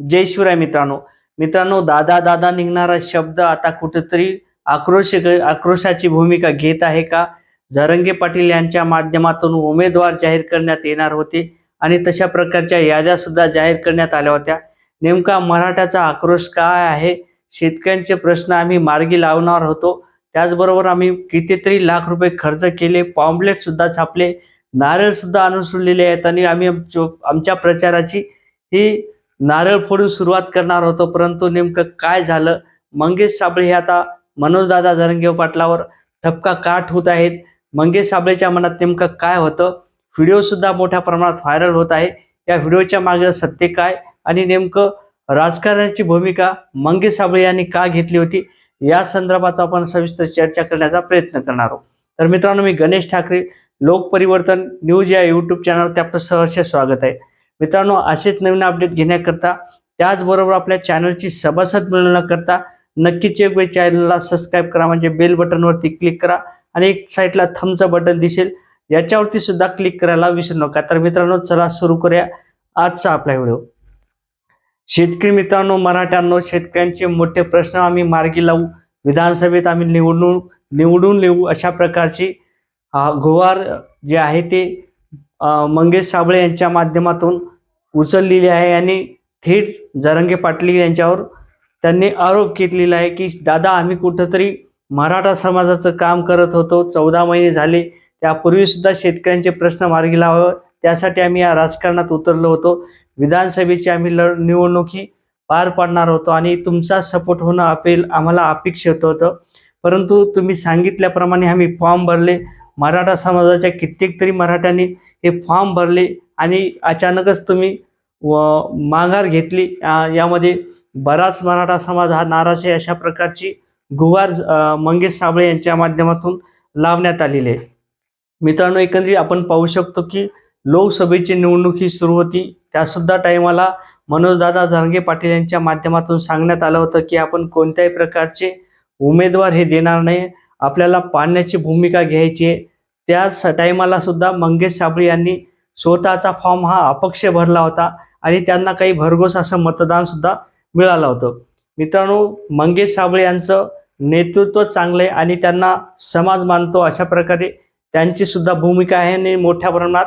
जय शिवराय मित्रांनो. मित्रांनो दादा दादा निघणारा शब्द आता कुठेतरी आक्रोश आक्रोशाची भूमिका घेत आहे का? झरंगे पाटील यांच्या माध्यमातून उमेदवार जाहीर करण्यात येणार होते आणि तशा प्रकारच्या याद्या सुद्धा जाहीर करण्यात आल्या होत्या. नेमका मराठाचा आक्रोश काय आहे? शेतकऱ्यांचे प्रश्न आम्ही मार्गी लावणार होतो. त्याचबरोबर आम्ही कितीतरी लाख रुपये खर्च केले पॉम्पलेट सुद्धा छापले नारळ सुद्धा आणून सोडलेले आहेत आणि आम्ही आमच्या आमच्या प्रचाराची ही नारळ फोडून सुरुवात करणार होतो परंतु नेमकं काय झालं? मंगेश साबळे हे आता मनोजदादा जरंगे पाटलावर ठपका काट होत आहेत? मंगेश साबळेच्या मनात नेमकं काय होतं? व्हिडिओ सुद्धा मोठ्या प्रमाणात व्हायरल होत आहे. या व्हिडिओच्या मागे सत्य काय आणि नेमकं राजकारणाची भूमिका मंगेश साबळे यांनी का घेतली होती? या संदर्भात आपण सविस्तर चर्चा करण्याचा प्रयत्न करणार आहोत. तर मित्रांनो मी गणेश ठाकरे लोक परिवर्तन न्यूज या यूट्यूब चॅनलवर आपलं सहर्ष स्वागत आहे. मित्रांनो असेच नवीन अपडेट घेण्याकरता त्याचबरोबर आपल्या चॅनलची सभासद मिळवण्याकरता नक्कीच एक वेळ चॅनलला सबस्क्राईब करा म्हणजे बेल बटनवरती क्लिक करा आणि एक साईडला थमचं बटन दिसेल याच्यावरती सुद्धा क्लिक करायला विसरू नका. तर मित्रांनो चला सुरू करूया आजचा आपला व्हिडिओ शेतकरी मित्रांनो मराठ्यांनो शेतकऱ्यांचे मोठे प्रश्न आम्ही मार्गी लावू. विधानसभेत आम्ही निवडून निवडून लिहू अशा प्रकारची अ, जे आहे ते मंगेश साबळे यांच्या माध्यमातून उचललेली आहे आणि थेट जरंगे पाटील यांच्यावर त्यांनी आरोप घेतलेला आहे की दादा आम्ही कुठंतरी मराठा समाजाचं काम करत होतो चौदा महिने झाले त्यापूर्वीसुद्धा शेतकऱ्यांचे प्रश्न मार्गी लावावे त्यासाठी आम्ही या राजकारणात उतरलो होतो. विधानसभेची आम्ही लढ निवडणुकी पार पाडणार होतो आणि तुमचा सपोर्ट होणं अपेल आम्हाला अपेक्षित होतं. परंतु तुम्ही सांगितल्याप्रमाणे आम्ही फॉर्म भरले. मराठा समाजाच्या कित्येक तरी मराठ्यांनी हे फॉर्म भरले. आणि अचानकच तुम्ही व माघार घेतली. यामध्ये बराच मराठा समाज हा नाराज आहे. अशा प्रकारची गुवार मंगेश साबळे यांच्या माध्यमातून लावण्यात आलेली आहे. मित्रांनो एकंदरीत आपण पाहू शकतो की लोकसभेची निवडणूक ही सुरू होती. त्यासुद्धा टायमाला मनोजदादा झांगे पाटील यांच्या माध्यमातून सांगण्यात आलं होतं की आपण कोणत्याही प्रकारचे उमेदवार हे देणार नाही. आपल्याला पाण्याची भूमिका घ्यायची आहे. त्याच टायमाला सुद्धा मंगेश साबळे यांनी स्वतःचा फॉर्म हा अपक्ष भरला होता आणि त्यांना काही भरघोस असं मतदान सुद्धा मिळालं होतं. मित्रांनो मंगेश साबळे यांचं नेतृत्व चांगलं आहे आणि त्यांना समाज मानतो अशा प्रकारे त्यांची सुद्धा भूमिका आहे आणि मोठ्या प्रमाणात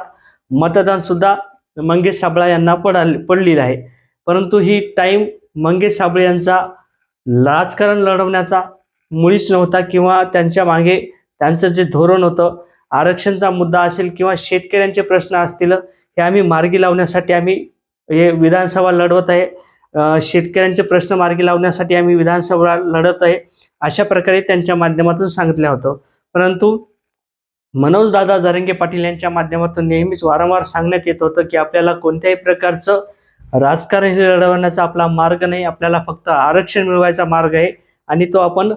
मतदान सुद्धा मंगेश साबळा यांना पडाल पडलेलं आहे. परंतु ही टाईम मंगेश साबळे यांचा राजकारण लढवण्याचा मुळीच नव्हता किंवा त्यांच्या मागे त्यांचं जे धोरण होतं आरक्षणचा मुद्दा असेल किंवा शेतकऱ्यांचे प्रश्न असतील हे आम्ही मार्गी लावण्यासाठी आम्ही हे विधानसभा लढवत आहे. शेतकऱ्यांचे प्रश्न मार्गी लावण्यासाठी आम्ही विधानसभा लढत आहे अशा प्रकारे त्यांच्या माध्यमातून सांगितलं होतं. परंतु मनोजदादा जरंगे पाटील यांच्या माध्यमातून नेहमीच वारंवार सांगण्यात येत होतं की आपल्याला कोणत्याही प्रकारचं राजकारण हे लढवण्याचा आपला मार्ग नाही आपल्याला फक्त आरक्षण मिळवायचा मार्ग आहे आणि तो आपण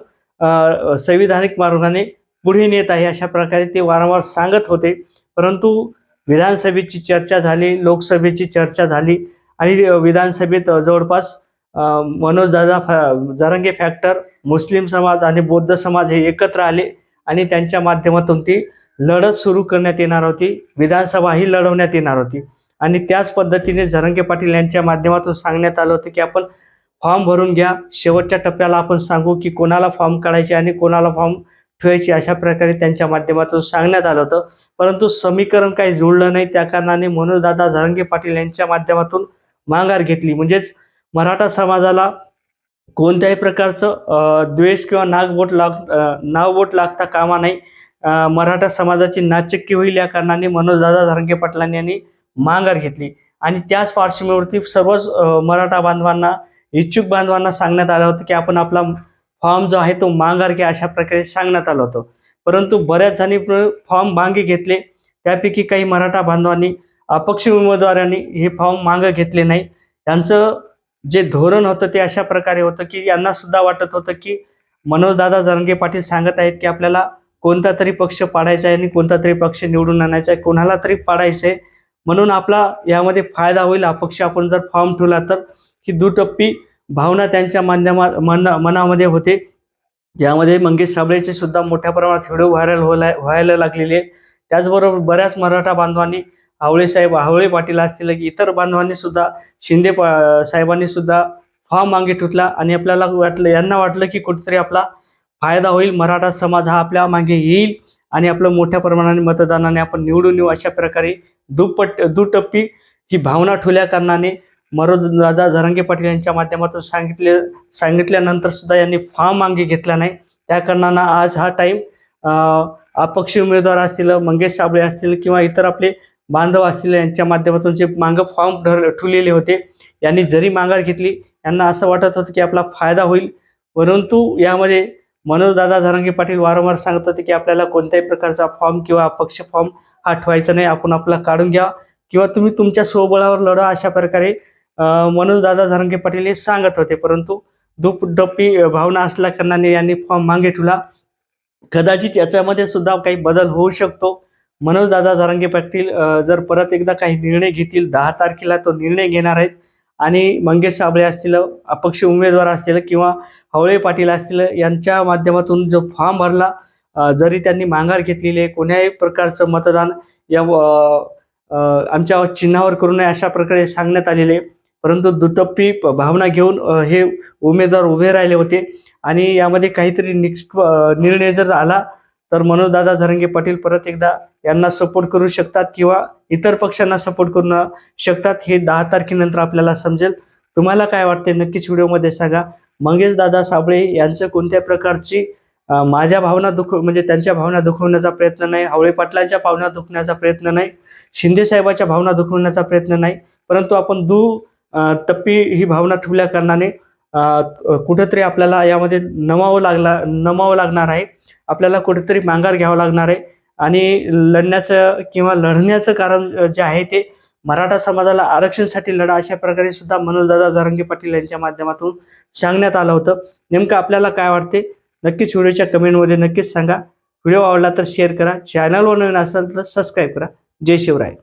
संविधानिक मार्गाने पुढे नेत आहे अशा प्रकारे ते वारंवार सांगत होते. परंतु विधानसभेची चर्चा झाली लोकसभेची चर्चा झाली आणि विधानसभेत जवळपास अ, मनोजदादा फॅ जरंगे फॅक्टर मुस्लिम समाज आणि बौद्ध समाज हे एकत्र आले आणि त्यांच्या माध्यमातून ती लढत सुरू करण्यात येणार होती. विधानसभा ही लढवण्यात येणार होती. आणि त्याच पद्धतीने झरंगे पाटील यांच्या माध्यमातून सांगण्यात आलं होतं की आपण फॉर्म भरून घ्या. शेवटच्या टप्प्याला आपण सांगू की कोणाला फॉर्म काढायचे आणि कोणाला फॉर्म ठेवायची अशा प्रकारे त्यांच्या माध्यमातून सांगण्यात आलं होतं. परंतु समीकरण काही जुळलं नाही. त्या कारणाने मनोजदादा झरंगे पाटील यांच्या माध्यमातून माघार घेतली. म्हणजेच मराठा समाजाला कोणत्याही प्रकारचं द्वेष किंवा नागबोट लाग नावबोट लागता कामा नाही मराठा समाजाची नाचक्की होईल या कारणाने मनोजदादा झरंगे पाटलांनी यांनी माघार घेतली. आणि त्याच पार्श्वभूमीवरती सर्वच मराठा बांधवांना इच्छुक बांधवांना सांगण्यात आलं होतं की आपण आपला फॉर्म जो आहे तो मांगार की अशा प्रकारे सांगण्यात आलं होतं. परंतु बऱ्याच जणी फॉर्म मागे घेतले. त्यापैकी काही मराठा बांधवांनी अपक्ष उमेदवारांनी हे फॉर्म मागं घेतले नाही. त्यांचं जे धोरण होतं ते अशा प्रकारे होतं की यांना सुद्धा वाटत होतं की मनोजदादा जरंगे पाटील सांगत आहेत की आपल्याला कोणता तरी पक्ष पाडायचा आहे आणि कोणता तरी पक्ष निवडून आणायचा आहे कोणाला तरी पाडायचं आहे म्हणून आपला यामध्ये फायदा होईल. अपक्ष आपण जर फॉर्म ठेवला तर ही दुटप्पी भावना त्यांच्या माध्यमात मन मनामध्ये होते. ज्यामध्ये मंगेश साबळेचे सुद्धा मोठ्या प्रमाणात व्हिडिओ व्हायरल व्हायला व्हायला लागलेले आहेत त्याचबरोबर बऱ्याच मराठा बांधवांनी हावळे साहेब हावळे पाटील असतील की इतर बांधवांनी सुद्धा शिंदे पा- साहेबांनी सुद्धा फॉर्म मागे ठुटला आणि आपल्याला वाटलं यांना वाटलं की कुठेतरी आपला फायदा होईल मराठा समाज हा आपल्या मागे येईल. आणि आपलं मोठ्या प्रमाणाने मतदानाने आपण निवडून येऊ अशा प्रकारे दुप्पट दुटप्पी ही भावना ठुल्या कारणाने दादा झरंगे पाटील यांच्या माध्यमातून सांगितले सांगितल्यानंतर सुद्धा यांनी फॉर्म मागे घेतला नाही. त्या कारणानं आज हा टाईम अपक्ष उमेदवार असतील मंगेश साबळे असतील किंवा इतर आपले बांधव असतील यांच्या माध्यमातून जे मागं फॉर्म ठर ठेवलेले होते यांनी जरी माघार घेतली यांना असं वाटत होतं की आपला फायदा होईल. परंतु यामध्ये मनोजदादा झरंगे पाटील वारंवार सांगत होते की आपल्याला कोणत्याही प्रकारचा फॉर्म किंवा अपक्ष फॉर्म हा ठेवायचा नाही. आपण आपला काढून घ्या. किंवा तुम्ही तुमच्या स्वबळावर लढा अशा प्रकारे मनोजदादा झरंगे पाटील हे सांगत होते परंतु दुपडप्पी भावना असल्या कारणाने यांनी फॉर्म मागे ठेवला. कदाचित याच्यामध्ये सुद्धा काही बदल होऊ शकतो. मनोजदादा झरंगे पाटील जर परत एकदा काही निर्णय घेतील दहा तारखेला तो निर्णय घेणार आहेत. आणि मंगेश साबळे असतील अपक्ष उमेदवार असतील किंवा हवळे पाटील असतील यांच्या माध्यमातून जो फॉर्म भरला जरी त्यांनी माघार घेतलेली आहे कोण्याही प्रकारचं मतदान या आमच्या चिन्हावर करू नये अशा प्रकारे सांगण्यात आलेले आहे. परंतु दुटप्पी भावना घेऊन हे उमेदवार उभे राहिले होते. आणि यामध्ये काहीतरी निष्क निर्णय जर आला तर मनोजदादा धरंगे पाटील परत एकदा यांना सपोर्ट करू शकतात किंवा इतर पक्षांना सपोर्ट करू शकतात हे दहा तारखेनंतर आपल्याला समजेल. तुम्हाला काय वाटते नक्कीच व्हिडिओमध्ये सांगा. मंगेश दादा साबळे यांचं कोणत्या प्रकारची माझ्या भावना दुख म्हणजे त्यांच्या भावना दुखवण्याचा प्रयत्न नाही हावळे पाटलांच्या भावना दुखण्याचा प्रयत्न नाही शिंदे साहेबाच्या भावना दुखवण्याचा प्रयत्न नाही परंतु आपण दू तप्पी टप्पी ही भावना ठेवल्या कारणाने कुठेतरी आपल्याला यामध्ये नमावं लागला नमावं लागणार आहे. आपल्याला कुठेतरी माघार घ्यावं लागणार आहे. आणि लढण्याचं किंवा लढण्याचं कारण जे आहे ते मराठा समाजाला आरक्षणासाठी लढा अशा प्रकारे सुद्धा मनोजदादा धरंगे पाटील यांच्या माध्यमातून सांगण्यात आलं होतं. नेमकं आपल्याला काय वाटते? नक्कीच व्हिडिओच्या कमेंटमध्ये नक्कीच सांगा. व्हिडिओ आवडला तर शेअर करा. चॅनलवर नवीन असाल तर सबस्क्राईब करा. जय शिवराय.